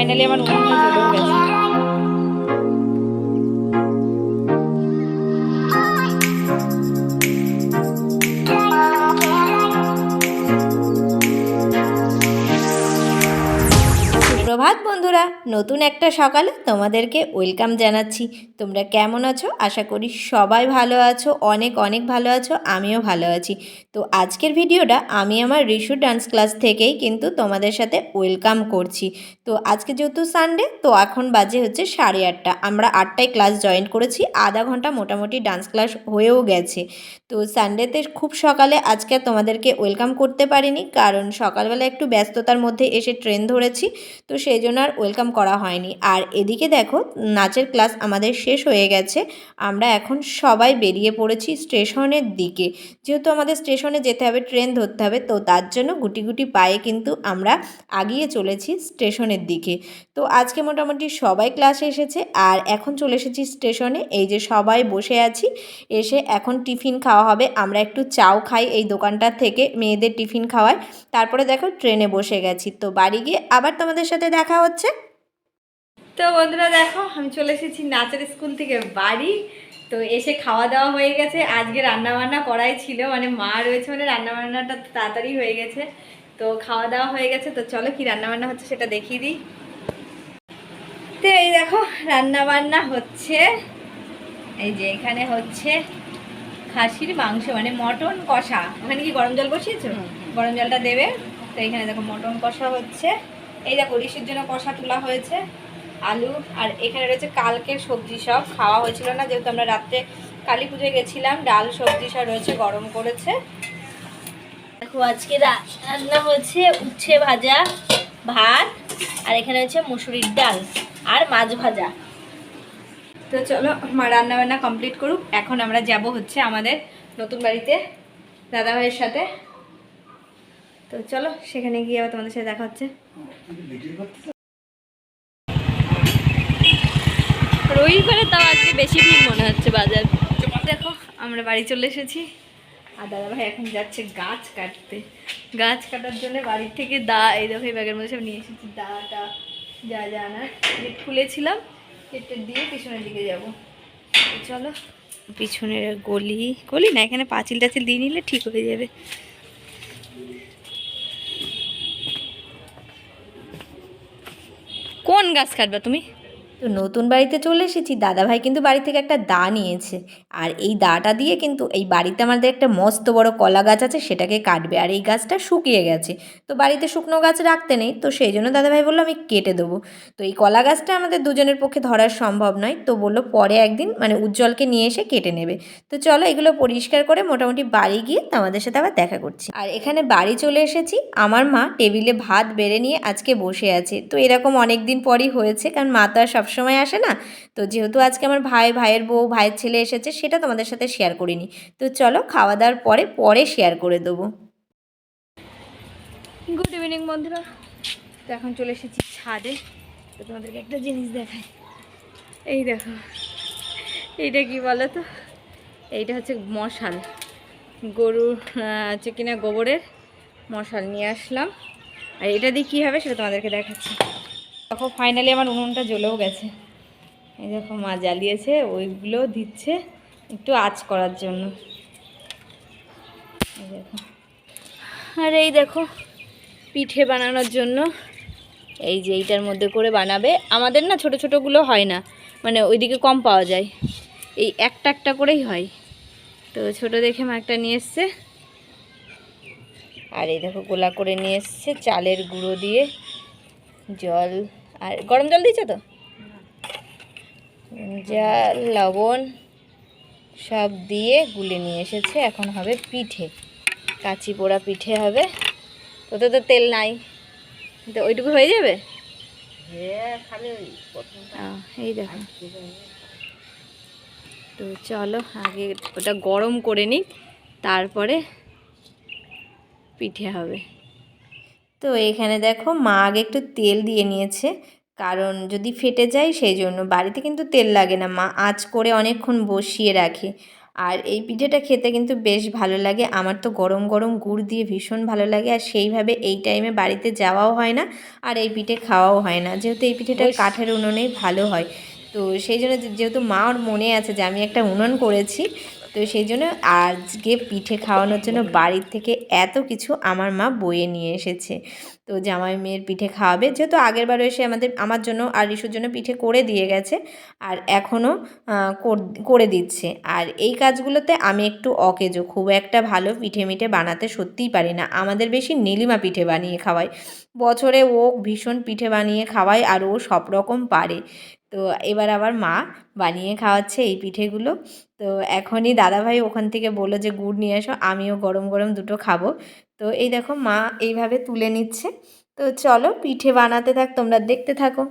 Finally আমার উনুনটা জ্বলেও গেছে। সুপ্রভাত। বন্ধুরা, নতুন একটা সকালে তোমাদেরকে ওয়েলকাম জানাচ্ছি। তোমরা কেমন আছো? আশা করি সবাই ভালো আছো, অনেক অনেক ভালো আছো, আমিও ভালো আছি। তো আজকের ভিডিওটা আমি আমার রিশু ডান্স ক্লাস থেকেই কিন্তু তোমাদের সাথে ওয়েলকাম করছি। তো আজকে যেহেতু সানডে তো এখন বাজে হচ্ছে সাড়ে আটটা। আমরা আটটায় ক্লাস জয়েন করেছি, আধা ঘণ্টা মোটামুটি ডান্স ক্লাস হয়েও গেছে। তো সানডেতে খুব সকালে আজকে তোমাদেরকে ওয়েলকাম করতে পারিনি, কারণ সকালবেলা একটু ব্যস্ততার মধ্যে এসে ট্রেন ধরেছি। তো সেই জন্য আর ওয়েলকাম করা হয়নি। আর এদিকে দেখো, নাচের ক্লাস আমাদের শেষ হয়ে গেছে। আমরা এখন সবাই বেরিয়ে পড়েছি স্টেশনের দিকে। যেহেতু আমাদের স্টেশনে যেতে হবে ট্রেন ধরতে হবে, তো তার জন্য গুটি গুটি পায়ে কিন্তু আমরা আগিয়ে চলেছি স্টেশনের দিকে। তো আজকে মোটামুটি সবাই ক্লাসে এসেছে, আর এখন চলে এসেছি স্টেশনে। এই যে সবাই বসে আছি, এসে এখন টিফিন খাওয়া হবে। আমরা একটু চাও খাই এই দোকানটার থেকে, মেয়েদের টিফিন খাওয়ায়। তারপরে দেখো ট্রেনে বসে গেছি। তো বাড়ি গিয়ে আবার তোমাদের সাথে দেখা হচ্ছে। তো বন্ধুরা দেখো আমি চলে এসেছি নাচের স্কুল থেকে বাড়ি। তো এসে খাওয়া দাওয়া হয়ে গেছে। আজকে রান্না বান্না করাই ছিল। মানে মা রয়েছে মানে রান্না বান্নাটা তাড়াতাড়ি হয়ে গেছে। তো খাওয়া দাওয়া হয়ে গেছে। তো চলো কি রান্না বান্না হচ্ছে সেটা দেখিয়ে দিই। তো এই দেখো রান্না বান্না হচ্ছে। এই যে এখানে হচ্ছে খাসির মাংস মানে মটন কষা। ওখানে কি গরম জল বসিয়েছো? গরম জলটা দেবে। তো এখানে দেখো মটন কষা হচ্ছে। এই দেখো রিসের জন্য কষা তোলা হয়েছে। আলু, আর এখানে রয়েছে কালকের সবজি সব। খাওয়া হয়েছিল না, যেহেতু আমরা রাত্রে কালী পুজোয় গেছিলাম, ডাল, সবজি সব রয়েছে, গরম করেছে। দেখো, আজকে রান্না হচ্ছে উচ্ছে ভাজা, ভাত, আর এখানে হচ্ছে মুসুরির ডাল আর মাছ ভাজা। তো চলো, মা রান্না বান্না কমপ্লিট করুক। এখন আমরা যাব হচ্ছে আমাদের নতুন বাড়িতে দাদাভাইয়ের সাথে। তো চলো, সেখানে গিয়ে আবার তোমাদের সাথে দেখা হচ্ছে। আজকে বেশি ভিড় মনে হচ্ছে বাজার। দেখো, আমরা বাড়ি চলে এসেছি। আর দাদাভাই এখন যাচ্ছে গাছ কাটতে। গাছ কাটার জন্য বাড়ির থেকে দা, এই দেখো, এই ব্যাগের মধ্যে সব নিয়ে এসেছি। দাটা যা যা আনার। গেট খুলেছিলাম, গেটটা দিয়ে পিছনের দিকে যাব। চলো, পিছনের গলি গলি না, এখানে পাঁচিল টাচিল দিয়ে নিলে ঠিক হয়ে যাবে। কোন গাছ কাটবে তুমি? তো নতুন বাড়িতে চলে এসেছি। দাদাভাই কিন্তু বাড়ি থেকে একটা দা নিয়েছে। আর এই দাটা দিয়ে কিন্তু এই বাড়িতে আমাদের একটা মস্ত বড় কলা গাছ আছে, সেটাকে কাটবে। আর এই গাছটা শুকিয়ে গেছে। তো বাড়িতে শুকনো গাছ রাখতে নেই। তো সেই জন্য দাদাভাই বলল, আমি কেটে দেবো। তো এই কলা গাছটা আমাদের দুজনের পক্ষে ধরা সম্ভব নয়। তো বলল, পরে একদিন মানে উজ্জ্বলকে নিয়ে এসে কেটে নেবে। তো চলো এগুলো পরিষ্কার করে মোটামুটি বাড়ি গিয়ে তোমাদের সাথে আবার দেখা করছি। আর এখানে বাড়ি চলে এসেছি। আমার মা টেবিলে ভাত বেড়ে নিয়ে আজকে বসে আছে। তো এরকম অনেক দিন পরই হয়েছে, কারণ মা তো আর সবসময় আসে না। তো যেহেতু আজকে আমার ভাই, ভাইয়ের বউ, ভাইয়ের ছেলে এসেছে, সেটা তোমাদের সাথে শেয়ার করিনি। তো চলো খাওয়া দাওয়ার পরে পরে শেয়ার করে দেবো। গুড ইভিনিং বন্ধুরা। তো এখন চলে এসেছি ছাদে। তো তোমাদেরকে একটা জিনিস দেখাই। এই দেখো। এইটা কি বলো তো? এইটা হচ্ছে মশাল। গরুর হচ্ছে কিনা গোবরের মশাল নিয়ে আসলাম। আর এটা দিয়ে কী হবে সেটা তোমাদেরকে দেখাচ্ছি। দেখো ফাইনালি আমার উনুনটা জ্বলেও গেছে। এই দেখো, মা জ্বালিয়েছে, ওইগুলো দিচ্ছে একটু আঁচ করার জন্য। এই দেখো। আর এই দেখো, পিঠে বানানোর জন্য। এই যে এইটার মধ্যে করে বানাবে। আমাদের না ছোট ছোটোগুলো হয় না মানে ওইদিকে কম পাওয়া যায়। এই একটা একটা করেই হয়। তো ছোট দেখে মা একটা নিয়ে এসছে। আর এই দেখো, গোলা করে নিয়ে এসছে চালের গুঁড়ো দিয়ে। জল। আর গরম জল দিয়েছ তো? জল, লবণ সব দিয়ে গুলে নিয়ে এসেছে। এখন হবে পিঠে। কাচি পোড়া পিঠে হবে। ওতে তো তেল নাই। তো ওইটুকু হয়ে যাবে? এই দেখো। তো চলো, আগে ওটা গরম করে নিই তারপরে পিঠে হবে। তো এখানে দেখো মা আগে একটু তেল দিয়ে নিয়েছে। কারণ যদি ফেটে যায় সেই জন্য। বাড়িতে কিন্তু তেল লাগে না মা। আঁচ করে অনেকক্ষণ বসিয়ে রাখে। আর এই পিঠেটা খেতে কিন্তু বেশ ভালো লাগে। আমার তো গরম গরম গুড় দিয়ে ভীষণ ভালো লাগে। আর সেইভাবে এই টাইমে বাড়িতে যাওয়াও হয় না। আর এই পিঠে খাওয়াও হয় না। যেহেতু এই পিঠেটা কাঠের উনুনেই ভালো হয়। তো সেই জন্য যেহেতু মা ওর মনে আছে যে আমি একটা উনুন করেছি। তো সেই জন্য আজকে পিঠে খাওয়ানোর জন্য বাড়ির থেকে এত কিছু আমার মা বয়ে নিয়ে এসেছে। তো জামাই মেয়ের পিঠে খাওয়াবে, যেহেতু আগের বারও এসে আমাদের, আমার জন্য আর রিশুর জন্য পিঠে করে দিয়ে গেছে আর এখনও করে দিচ্ছে। আর এই কাজগুলোতে আমি একটু অকেজো, খুব একটা ভালো পিঠে মিঠে বানাতে সত্যিই পারি না। আমাদের বেশি নীলিমা পিঠে বানিয়ে খাওয়াই। বছরে ও ভীষণ পিঠে বানিয়ে খাওয়ায় আর ও সব রকম পারে। তো এবার আবার মা বানিয়ে খাওয়াচ্ছে এই পিঠেগুলো। তো এখনই দাদাভাই ওখান থেকে বলল যে, গুড় নিয়ে আসো আমিও গরম গরম দুটো খাব। তো এই দেখো মা এইভাবে তুলে নিচ্ছে। তো চলো পিঠে বানাতে থাক, তোমরা দেখতে থাকো।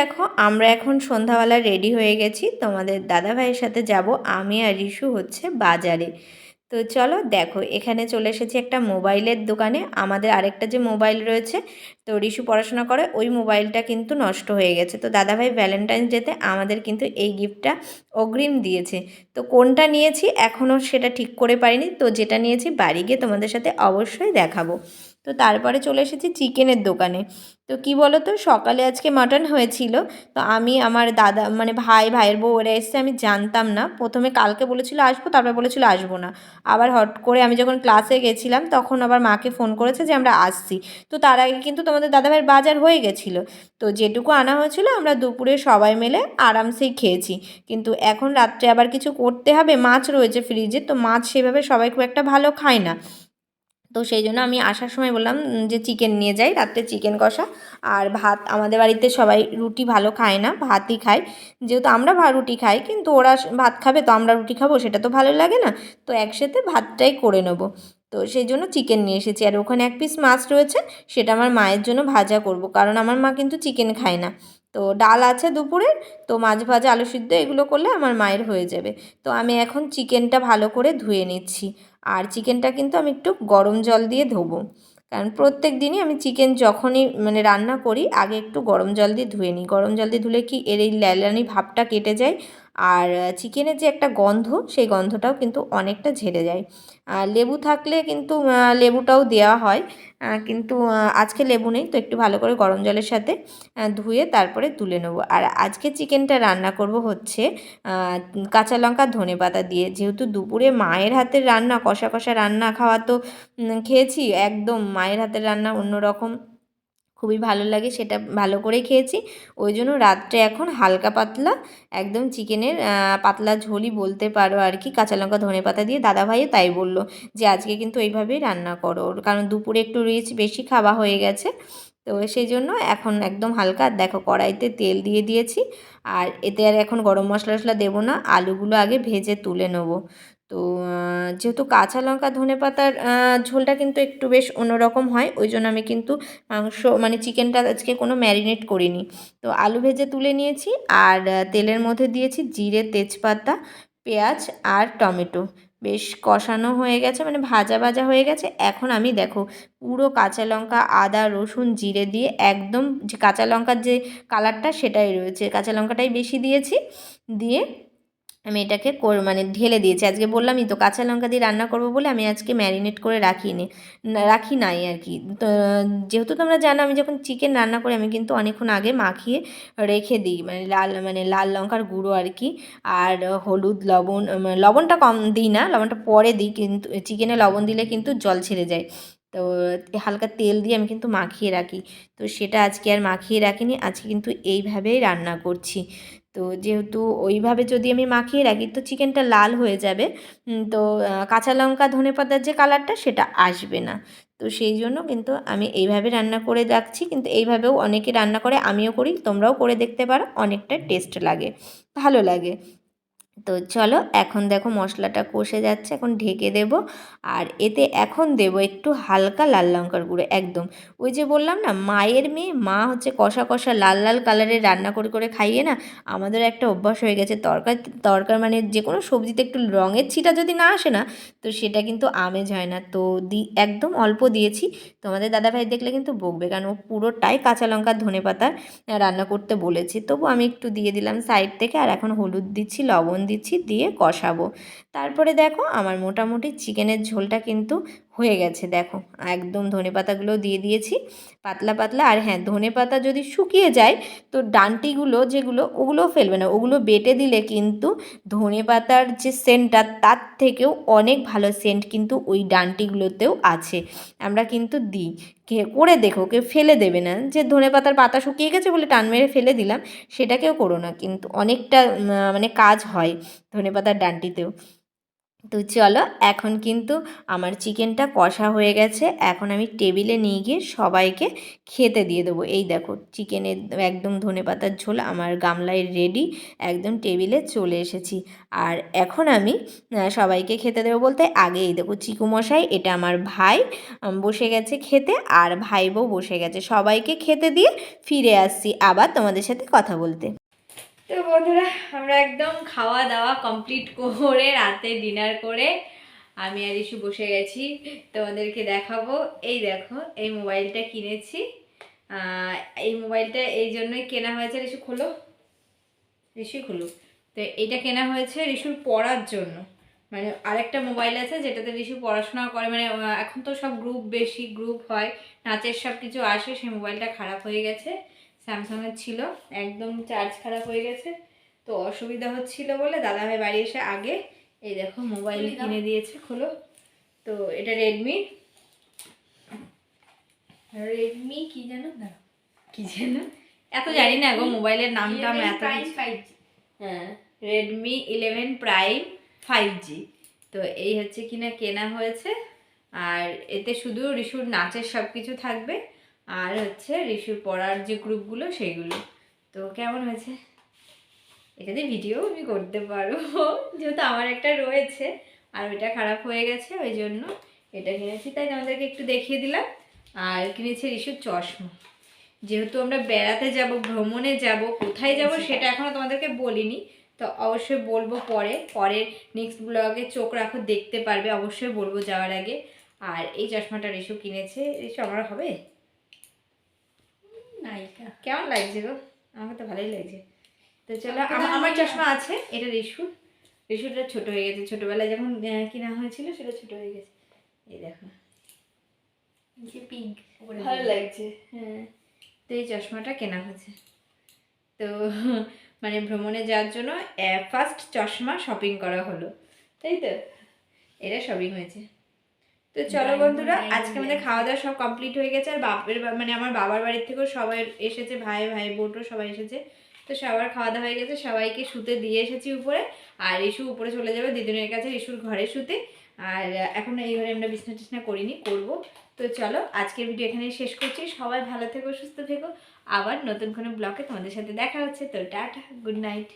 দেখো, আমরা এখন সন্ধ্যাবেলা রেডি হয়ে গেছি। তোমাদের দাদা ভাইয়ের সাথে যাব। আমি আর রিশু হচ্ছে বাজারে। তো চলো দেখো, এখানে চলে এসেছি একটা মোবাইলের দোকানে। আমাদের আরেকটা যে মোবাইল রয়েছে, তো রিশু পড়াশোনা করে, ওই মোবাইলটা কিন্তু নষ্ট হয়ে গেছে। তো দাদাভাই ভ্যালেন্টাইন্স ডেতে আমাদের কিন্তু এই গিফটটা অগ্রিম দিয়েছে। তো কোনটা নিয়েছি এখনও সেটা ঠিক করে পারিনি। তো যেটা নিয়েছি, বাড়ি গিয়ে তোমাদের সাথে অবশ্যই দেখাবো। তো তারপরে চলে এসেছি চিকেনের দোকানে। তো কি বলো তো সকালে আজকে মাটন হয়েছিল। তো আমি আমার দাদা মানে ভাই, ভাইয়ের বউ ওরা এসছে, আমি জানতাম না। প্রথমে কালকে বলেছিল আসব, তারপরে বলেছিল আসব না। আবার হট করে আমি যখন ক্লাসে গেছিলাম, তখন আবার মাকে ফোন করেছে যে আমরা আসছি। তো তার আগে কিন্তু তোমাদের দাদা দাদাভাইয়ের বাজার হয়ে গেছিল। তো যেটুকু আনা হয়েছিল, আমরা দুপুরে সবাই মিলে আরামসেই খেয়েছি। কিন্তু এখন রাত্রে আবার কিছু করতে হবে, মাছ রয়েছে ফ্রিজে তো মাছ সেভাবে সবাই খুব একটা ভালো খায় না। তো সেই জন্য আমি আসার সময় বললাম যে চিকেন নিয়ে যাই, রাত্রে চিকেন কষা। আর ভাত, আমাদের বাড়িতে সবাই রুটি ভালো খায় না, ভাতই খায়। যেহেতু আমরা রুটি খাই, কিন্তু ওরা ভাত খাবে, তো আমরা রুটি খাব, সেটা তো ভালো লাগে না। তো একসাথে ভাতটাই করে নেব। তো সেই জন্য চিকেন নিয়ে এসেছি। আর ওখানে এক পিস মাছ রয়েছে, সেটা আমার মায়ের জন্য ভাজা করব। কারণ আমার মা কিন্তু চিকেন খায় না। তো ডাল আছে দুপুরের তো মাছ ভাজা, আলু সিদ্ধ, এগুলো করলে আমার মায়ের হয়ে যাবে। তো আমি এখন চিকেনটা ভালো করে ধুয়ে নিচ্ছি। আর চিকেনটা কিন্তু আমি একটু গরম জল দিয়ে ধোবো। কারণ প্রত্যেক দিনই আমি চিকেন যখনই মানে রান্না করি, আগে একটু গরম জল দিয়ে ধুয়ে নিই। গরম জল দিয়ে ধুলে কি এর এই ল্যালানি ভাবটা কেটে যায়? আর চিকেনের যে একটা গন্ধ, সেই গন্ধটাও কিন্তু অনেকটা ঝেড়ে যায়। আর, লেবু থাকলে কিন্তু লেবুটাও দেওয়া হয়। কিন্তু আজকে লেবু নেই, তো একটু ভালো করে গরম জলের সাথে ধুয়ে তারপরে তুলে নেব। আর, আজকে চিকেনটা রান্না করব হচ্ছে কাঁচা লঙ্কা ধনে পাতা দিয়ে। যেহেতু দুপুরে মায়ের হাতের রান্না, কষা কষা রান্না খাওয়া তো খেয়েছি, একদম মায়ের হাতের রান্না অন্যরকম। খুবই ভালো লাগে, সেটা ভালো করেই খেয়েছি। ওই জন্য রাত্রে এখন হালকা পাতলা, একদম চিকেনের পাতলা ঝোলই বলতে পারো আর কি, কাঁচা লঙ্কা, ধনে পাতা দিয়ে দাদাভাইও তাই বলল যে, আজকে কিন্তু এইভাবেই রান্না করো। কারণ দুপুরে একটু রিচ বেশি খাওয়া হয়ে গেছে, তো সেই জন্য এখন একদম হালকা, দেখো কড়াইতে তেল দিয়ে দিয়েছি। আর এতে আর এখন গরম মশলা টশলা দেবো না, আলুগুলো আগে ভেজে তুলে নেব। তো যেহেতু কাঁচা লঙ্কা, ধনে পাতার ঝোলটা কিন্তু একটু বেশ অন্যরকম হয়, ওই জন্য আমি কিন্তু মাংস মানে চিকেনটা আজকে কোনো ম্যারিনেট করিনি। তো আলু ভেজে তুলে নিয়েছি আর তেলের মধ্যে দিয়েছি জিরে, তেজপাতা, পেঁয়াজ আর টমেটো। বেশ কষানো হয়ে গেছে মানে ভাজা ভাজা হয়ে গেছে। এখন আমি দেখো, পুরো কাঁচা লঙ্কা, আদা, রসুন, জিরে দিয়ে একদম যে কাঁচা লঙ্কার যে কালারটা সেটাই রয়েছে। কাঁচা লঙ্কাটাই বেশি দিয়েছি, দিয়ে আমি এটাকে মানে ঢেলে দিয়েছি। আজকে বললামই তো কাঁচা লঙ্কা দিয়ে রান্না করব বলে আমি আজকে ম্যারিনেট করে রাখিনি রাখি নাই আর কি। তো, যেহেতু তোমরা জানো, আমি যখন চিকেন রান্না করি, আমি কিন্তু অনেকক্ষণ আগে মাখিয়ে রেখে দিই মানে লাল মানে লাল লঙ্কার গুঁড়ো আর কি। আর হলুদ, লবণ লবণটা কম দিই না, লবণটা পরে দিই, কিন্তু, চিকেনে লবণ দিলে কিন্তু জল ছেড়ে যায়। তো, হালকা তেল দিয়ে আমি কিন্তু মাখিয়ে রাখি। তো সেটা আজকে আর মাখিয়ে রাখিনি, আজকে কিন্তু এইভাবেই রান্না করছি। তো যেহেতু ওইভাবে যদি আমি মাখিয়ে রাখি, তো চিকেনটা লাল হয়ে যাবে। তো কাঁচা লঙ্কা, ধনে পাতার যে কালারটা, সেটা আসবে না। তো সেই জন্য কিন্তু আমি এইভাবে রান্না করে রাখছি। কিন্তু এইভাবেও অনেকে রান্না করে, আমিও করি, তোমরাও করে দেখতে পারো, অনেকটা টেস্ট লাগে, ভালো লাগে। তো চলো এখন দেখো মশলাটা কষে যাচ্ছে, এখন ঢেকে দেব। আর এতে এখন দেব একটু হালকা লাল লঙ্কার গুঁড়ো, একদম। ওই যে বললাম না, মায়ের মেয়ে, মা হচ্ছে কষা কষা লাল লাল কালারের রান্না করে করে খাইয়ে না আমাদের একটা অভ্যাস হয়ে গেছে। তরকার তরকার মানে যে কোনো সবজিতে একটু রঙের ছিটা যদি না আসে না, তো সেটা কিন্তু আমেজ হয় না। তো দি, একদম অল্প দিয়েছি। তোমাদের দাদাভাই দেখলে কিন্তু বকবে, কারণ ও পুরোটাই কাঁচা লঙ্কা ধনে পাতা রান্না করতে বলেছি। তবু আমি একটু দিয়ে দিলাম সাইড থেকে, আর এখন হলুদ দিচ্ছি, লবণ দিচ্ছি দিয়ে কষাবো। তারপরে দেখো আমার মোটামুটি চিকেনের ঝোলটা কিন্তু হয়ে গেছে, দেখো। একদম ধনে পাতাগুলো দিয়ে দিয়েছি, পাতলা পাতলা। আর হ্যাঁ ধনে পাতা যদি শুকিয়ে যায়, তো ডান্টিগুলো যেগুলো ওগুলো ফেলবে না। ওগুলো বেটে দিলে কিন্তু ধনে পাতার যে সেন্টটা তার থেকেও অনেক ভালো সেন্ট কিন্তু ওই ডান্টিগুলোতেও আছে। আমরা কিন্তু দিই। করে দেখো, কেউ ফেলে দেবে না। যে ধনে পাতার পাতা শুকিয়ে গেছে বলে টান মেরে ফেলে দিলাম, সেটাকেও করো না। কিন্তু অনেকটা মানে কাজ হয় ধনে পাতার ডান্টিতেও। তো চলো, এখন কিন্তু আমার চিকেনটা কষা হয়ে গেছে। এখন আমি টেবিলে নিয়ে গিয়ে সবাইকে খেতে দিয়ে দেবো। এই দেখো, চিকেনের একদম ধনে পাতার ঝোল, আমার গামলায় রেডি একদম টেবিলে চলে এসেছি। আর এখন আমি সবাইকে খেতে দেবো বলতে, আগে এই দেখো চিকু মশাই, এটা আমার ভাই বসে গেছে খেতে, আর ভাই বউ বসে গেছে। সবাইকে খেতে দিয়ে ফিরে আসছি, আবার তোমাদের সাথে কথা বলতে। তো বন্ধুরা, আমরা একদম খাওয়া দাওয়া কমপ্লিট করে রাতে ডিনার করে আমি আর ইস্যু বসে গেছি। তোমাদেরকে দেখাবো। এই দেখো, এই মোবাইলটা কিনেছি। এই মোবাইলটা এই জন্যই কেনা হয়েছে। রিশু, খোলো। রিশু, খোলো। তো এটা কেনা হয়েছে রিশুর পড়ার জন্য। মানে আরেকটা মোবাইল আছে যেটাতে রিশু পড়াশোনা করে। মানে এখন তো সব গ্রুপ বেশি গ্রুপ হয়। নাচের সব কিছু আসে, সেই মোবাইলটা খারাপ হয়ে গেছে। স্যামসাংয়ের ছিল একদম চার্জ খারাপ হয়ে গেছে। তো অসুবিধা হচ্ছিল বলে দাদাভাই বাড়ি এসে আগে এই দেখো মোবাইল কিনে দিয়েছে খোলো। তো এটা রেডমি রেডমি কি যেন? কি যেন? এত জানি না গো মোবাইলের নামটা আমি এত হ্যাঁ Redmi eleven prime five G তো এই হচ্ছে কিনা কেনা হয়েছে। আর এতে শুধু রিশুর নাচের সব কিছু থাকবে। আর হচ্ছে রিশুর পড়ার যে গ্রুপগুলো সেইগুলো। তো কেমন হয়েছে? এটা দিয়ে ভিডিও আমি করতে পারব। যেহেতু আমার একটা রয়েছে আর ওইটা খারাপ হয়ে গেছে ওই জন্য এটা কিনেছি। তাই তোমাদেরকে একটু দেখিয়ে দিলাম। আর কিনেছি রিশুর চশমা। যেহেতু আমরা বেড়াতে যাব ভ্রমণে যাব কোথায় যাব সেটা এখনও তোমাদেরকে বলিনি। তো অবশ্যই বলব পরে। পরের নেক্সট ব্লগে চোখ রাখো দেখতে পারবে। অবশ্যই বলব যাওয়ার আগে। আর এই চশমাটা রিশু কিনেছে। রিশু আমার হবে? নায়িকা কেমন লাগছে গো? আমাকে তো ভালোই লাগছে। তো চলো আমার চশমা আছে এটা রিশুর রিশুটা ছোট হয়ে গেছে। ছোটবেলায় যখন কেনা হয়েছিল সেটা ছোট হয়ে গেছে। এই দেখো। নিচে পিঙ্ক ভালো লাগছে। হ্যাঁ। তো এই চশমাটা কেনা হয়েছে। তো মানে ভ্রমণে যাওয়ার জন্য ফার্স্ট চশমা শপিং করা হলো। তাই তো? এটা শপিং হয়েছে। তো চলো বন্ধুরা আজকে আমাদের খাওয়া দাওয়া সব কমপ্লিট হয়ে গেছে আর বাপের মানে আমার বাবার বাড়ির থেকেও সবাই এসেছে ভাই ভাই বোটও সবাই এসেছে। তো সবার খাওয়া দাওয়া হয়ে গেছে সবাইকে শুতে দিয়ে এসেছি উপরে আর ইস্যু উপরে চলে যাবে দিদুনের কাছে ইস্যুর ঘরে শুতে। আর এখন এই ঘরে আমরা বিছনা টিছনা করিনি করব। তো চলো আজকের ভিডিও এখানে শেষ করছি। সবাই ভালো থেকো সুস্থ থেকো। আবার নতুন কোনো ব্লগে তোমাদের সাথে দেখা হচ্ছে। তো টাটা গুড নাইট